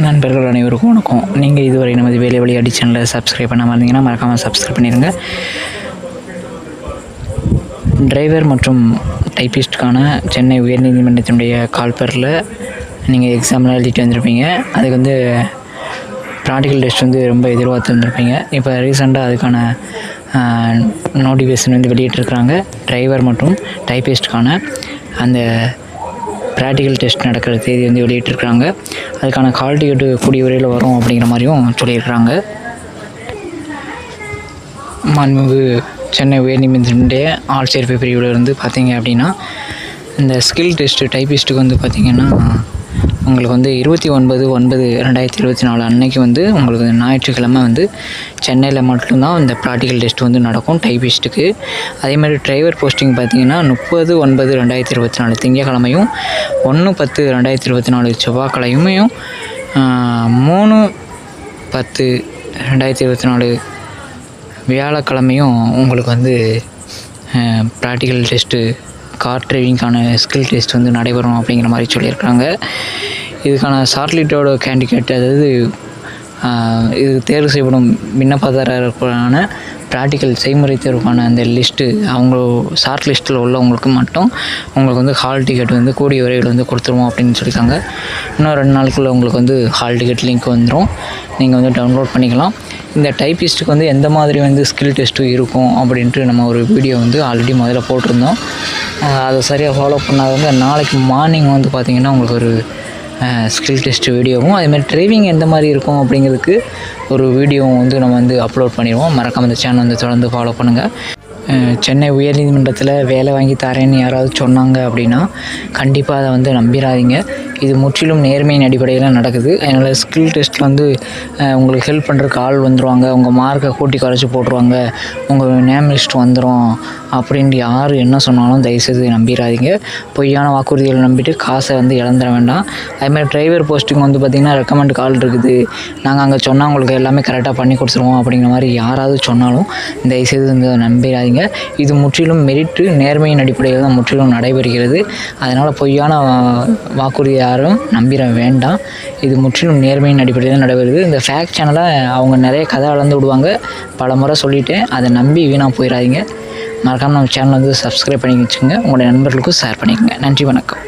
நண்பர்கள் அனைவருக்கும் வணக்கம். நீங்கள் இதுவரை நமது வேலை வழி அடி சேனலை சப்ஸ்கிரைப் பண்ணாமல் இருந்தீங்கன்னா மறக்காமல் சப்ஸ்கிரைப் பண்ணிடுங்க டிரைவர் மற்றும் டைப்பிஸ்டுக்கான சென்னை உயர்நீதிமன்றத்தினுடைய கால்பரில் நீங்கள் எக்ஸாம்லாம் எழுதிட்டு வந்திருப்பீங்க. அதுக்கு வந்து ப்ராக்டிக்கல் டெஸ்ட் வந்து ரொம்ப எதிர்பார்த்து வந்திருப்பீங்க. இப்போ ரீசெண்டாக அதுக்கான நோட்டிஃபிகேஷன் வந்து வெளியிட்டிருக்கிறாங்க. டிரைவர் மற்றும் டைப்பிஸ்டுக்கான அந்த ப்ராக்டிக்கல் டெஸ்ட் நடக்கிற தேதி வந்து வெளியிட்டிருக்கிறாங்க. அதுக்கான கால் டிக்கெட்டு கூடிய விரைவில் வரும் அப்படிங்கிற மாதிரியும் சொல்லியிருக்கிறாங்க. மாண்புமிகு சென்னை உயர்நீதிமன்றத்தினுடைய ஆள் சேர்ப்பு பிரிவில் இருந்து பார்த்தீங்க அப்படின்னா இந்த ஸ்கில் டெஸ்ட்டு டைப்பிஸ்ட்டுக்கு வந்து பார்த்திங்கன்னா உங்களுக்கு வந்து இருபத்தி ஒன்பது ஒன்பது ரெண்டாயிரத்தி இருபத்தி நாலு அன்னைக்கு வந்து உங்களுக்கு ஞாயிற்றுக்கிழமை வந்து சென்னையில் மட்டும்தான் இந்த ப்ராக்டிக்கல் டெஸ்ட் வந்து நடக்கும் டைபிஸ்ட்டுக்கு அதே மாதிரி டிரைவர் போஸ்டிங் பார்த்தீங்கன்னா முப்பது ஒன்பது ரெண்டாயிரத்தி இருபத்தி நாலு திங்கக்கிழமையும் ஒன்று பத்து ரெண்டாயிரத்தி இருபத்தி நாலு செவ்வாய்க்கிழமையும் மூணு பத்து ரெண்டாயிரத்தி இருபத்தி நாலு வியாழக்கிழமையும் உங்களுக்கு வந்து ப்ராக்டிக்கல் டெஸ்ட்டு கார் டிரைவிங்க்கான ஸ்கில் டெஸ்ட் வந்து நடைபெறும் அப்படிங்கிற மாதிரி சொல்லியிருக்காங்க இதுக்கான சார்லிட்டோட கேண்டிடேட் அதாவது இது தேர்வு செய்யப்படும் விண்ணப்பதாரருக்கான ப்ராக்டிக்கல் செய்முறை தேர்வுக்கான அந்த லிஸ்ட்டு அவங்க ஷார்ட் லிஸ்ட்டில் உள்ளவங்களுக்கு மட்டும் உங்களுக்கு வந்து ஹால் டிக்கெட் வந்து கூடிய விரைவில் வந்து கொடுத்துருவோம் அப்படின்னு சொல்லியிருக்காங்க. இன்னும் ரெண்டு நாளுக்குள்ளே உங்களுக்கு வந்து ஹால் டிக்கெட் லிங்க் வந்துடும் நீங்கள் வந்து டவுன்லோட் பண்ணிக்கலாம். இந்த டைப்பிஸ்ட்டுக்கு வந்து எந்த மாதிரி வந்து ஸ்கில் டெஸ்ட்டு இருக்கும் அப்படின்ட்டு நம்ம ஒரு வீடியோ வந்து ஆல்ரெடி முதல்ல போட்டிருந்தோம். அதை சரியாக ஃபாலோ பண்ணாதவங்க நாளைக்கு மார்னிங் வந்து பார்த்திங்கன்னா உங்களுக்கு ஒரு ஸ்கில் டெஸ்ட் வீடியோவும் அதேமாதிரி ட்ரைவிங் எந்த மாதிரி இருக்கும் அப்படிங்கிறதுக்கு ஒரு வீடியோவும் வந்து நம்ம வந்து அப்லோட் பண்ணிடுவோம். மறக்காம இந்த சேனல் வந்து தொடர்ந்து ஃபாலோ பண்ணுங்கள் சென்னை உயர்நீதிமன்றத்தில் வேலை வாங்கி தரேன்னு யாராவது சொன்னாங்க அப்படின்னா கண்டிப்பாக அதை வந்து நம்பிடாதீங்க. இது முற்றிலும் நேர்மையின் அடிப்படையில் நடக்குது. அதனால் ஸ்கில் டெஸ்ட்டில் வந்து உங்களுக்கு ஹெல்ப் பண்ணுறதுக்கு ஆள் வந்துடுவாங்க உங்கள் மார்க்கை கூட்டி குறைச்சி போட்டுருவாங்க. உங்கள் நேம் லிஸ்ட் வந்துடும் அப்படின்ட்டு யார் என்ன சொன்னாலும் தயவுசெய்து நம்பிடாதீங்க பொய்யான வாக்குறுதிகளை நம்பிட்டு காசை வந்து இழந்துட வேண்டாம். அதுமாதிரி டிரைவர் போஸ்டிங் வந்து பார்த்திங்கன்னா ரெக்கமெண்ட் கால் இருக்குது. நாங்கள் அங்கே சொன்னால் உங்களுக்கு எல்லாமே கரெக்டாக பண்ணி கொடுத்துருவோம் அப்படிங்கிற மாதிரி யாராவது சொன்னாலும் தயவுசெய்து வந்து நம்பிடாதீங்க இது முற்றிலும் மெரிட்டு நேர்மையின் அடிப்படையில் தான் முற்றிலும் நடைபெறுகிறது. அதனால் பொய்யான வா- யாரும் நம்பிட வேண்டாம். இது முற்றிலும் நேர்மையின் அடிப்படையில் தான் நடைபெறுது. இந்த ஃபேக்ட் சேனலை அவங்க நிறைய கதை வளர்ந்து விடுவாங்க. பல முறை சொல்லிவிட்டு அதை நம்பி வீணாக போயிடாதீங்க. மறக்காமல் நம்ம சேனல் வந்து சப்ஸ்கிரைப் பண்ணி வச்சுங்க உங்களுடைய நண்பர்களுக்கும் ஷேர் பண்ணிக்கோங்க. நன்றி வணக்கம்.